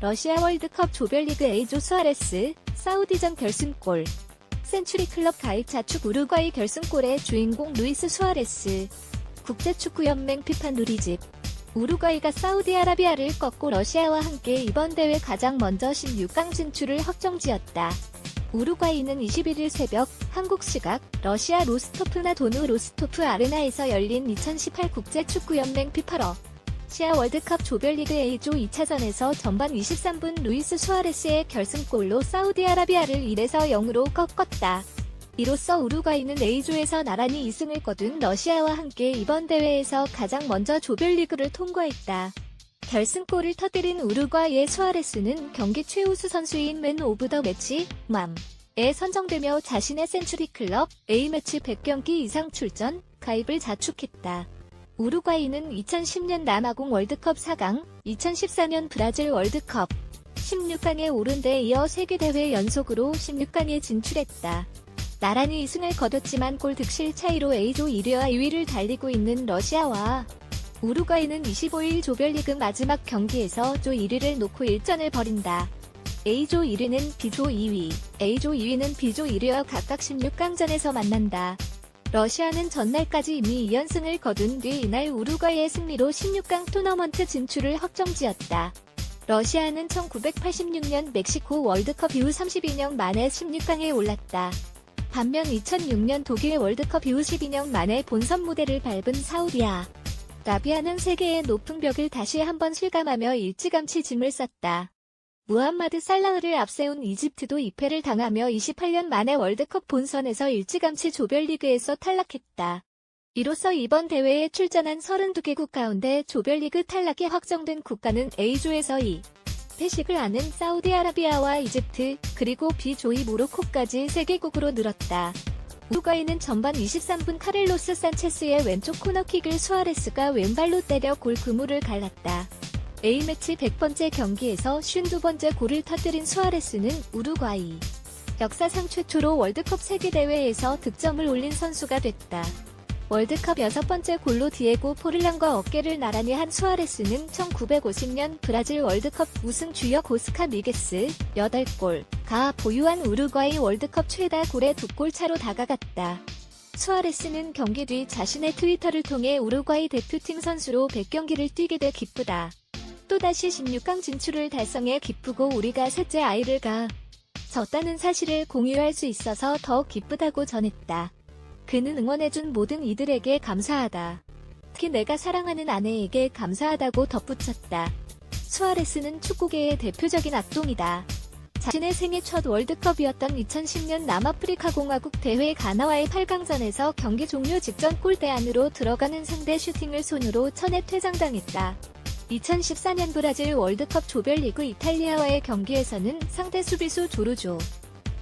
러시아 월드컵 조별리그 A조 수아레스, 사우디전 결승골. 센츄리 클럽 가입 자축 우루과이 결승골의 주인공 루이스 수아레스. 국제축구연맹 피파 누리집. 우루과이가 사우디아라비아를 꺾고 러시아와 함께 이번 대회 가장 먼저 16강 진출을 확정지었다. 우루과이는 21일 새벽 한국 시각 러시아 로스토프나 도누 로스토프 아르나에서 열린 2018 국제축구연맹 피파러 시아 월드컵 조별리그 A조 2차전에서 전반 23분 루이스 수아레스의 결승골로 사우디아라비아를 1에서 0으로 꺾었다. 이로써 우루과이는 A조에서 나란히 2승을 거둔 러시아와 함께 이번 대회에서 가장 먼저 조별리그를 통과했다. 결승골을 터뜨린 우루과이의 수아레스는 경기 최우수 선수인 맨 오브 더 매치, 맘에 선정되며 자신의 센츄리 클럽 A매치 100경기 이상 출전, 가입을 자축했다. 우루과이는 2010년 남아공 월드컵 4강, 2014년 브라질 월드컵 16강에 오른 데 이어 세계대회 연속으로 16강에 진출했다. 나란히 2승을 거뒀지만 골 득실 차이로 A조 1위와 2위를 달리고 있는 러시아와 우루과이는 25일 조별리그 마지막 경기에서 조 1위를 놓고 일전을 벌인다. A조 1위는 B조 2위, A조 2위는 B조 1위와 각각 16강전에서 만난다. 러시아는 전날까지 이미 2연승을 거둔 뒤 이날 우루과이의 승리로 16강 토너먼트 진출을 확정지었다. 러시아는 1986년 멕시코 월드컵 이후 32년 만에 16강에 올랐다. 반면 2006년 독일 월드컵 이후 12년 만에 본선 무대를 밟은 사우디아. 라비아는 세계의 높은 벽을 다시 한번 실감하며 일찌감치 짐을 쌌다. 무함마드 살라흐를 앞세운 이집트도 2패를 당하며 28년 만에 월드컵 본선에서 일찌감치 조별리그에서 탈락했다. 이로써 이번 대회에 출전한 32개국 가운데 조별리그 탈락이 확정된 국가는 A조에서 2. 패식을 하는 사우디아라비아와 이집트, 그리고 B조이 모로코까지 3개국으로 늘었다. 우루과이는 전반 23분 카를로스 산체스의 왼쪽 코너킥을 수아레스가 왼발로 때려 골 그물을 갈랐다. A매치 100번째 경기에서 52번째 골을 터뜨린 수아레스는 우루과이 역사상 최초로 월드컵 세계대회에서 득점을 올린 선수가 됐다. 월드컵 여섯 번째 골로 디에고 포를란과 어깨를 나란히 한 수아레스는 1950년 브라질 월드컵 우승 주역 오스카 미게스 8골 가 보유한 우루과이 월드컵 최다 골에 두골 차로 다가갔다. 수아레스는 경기 뒤 자신의 트위터를 통해 우루과이 대표팀 선수로 100경기를 뛰게 돼 기쁘다. 또다시 16강 진출을 달성해 기쁘고 우리가 셋째 아이를 가 졌다는 사실을 공유할 수 있어서 더 기쁘다고 전했다. 그는 응원해준 모든 이들에게 감사하다. 특히 내가 사랑하는 아내에게 감사하다고 덧붙였다. 수아레스는 축구계의 대표적인 악동이다. 자신의 생애 첫 월드컵이었던 2010년 남아프리카 공화국 대회 가나와의 8강전에서 경기 종료 직전 골대 안으로 들어가는 상대 슈팅을 손으로 천에 퇴장당했다. 2014년 브라질 월드컵 조별리그 이탈리아와의 경기에서는 상대 수비수 조르조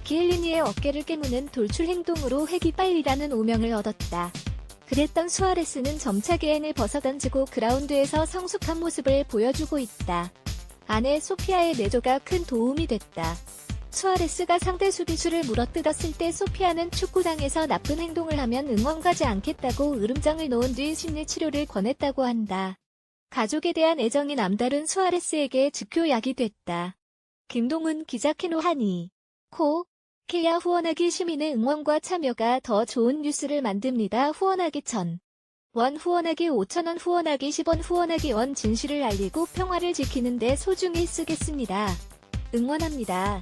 기엘리니의 어깨를 깨무는 돌출 행동으로 핵이 빨리라는 오명을 얻었다. 그랬던 수아레스는 점차 개행을 벗어던지고 그라운드에서 성숙한 모습을 보여주고 있다. 아내 소피아의 내조가 큰 도움이 됐다. 수아레스가 상대 수비수를 물어뜯었을 때 소피아는 축구장에서 나쁜 행동을 하면 응원 가지 않겠다고 으름장을 놓은 뒤 심리치료를 권했다고 한다. 가족에 대한 애정이 남다른 수아레스에게 즉효약이 됐다. 김동훈 기자 키노하니 코 케야 후원하기 시민의 응원과 참여가 더 좋은 뉴스를 만듭니다. 후원하기 천. 원 후원하기 5천원 후원하기 10원 후원하기 원 진실을 알리고 평화를 지키는 데 소중히 쓰겠습니다. 응원합니다.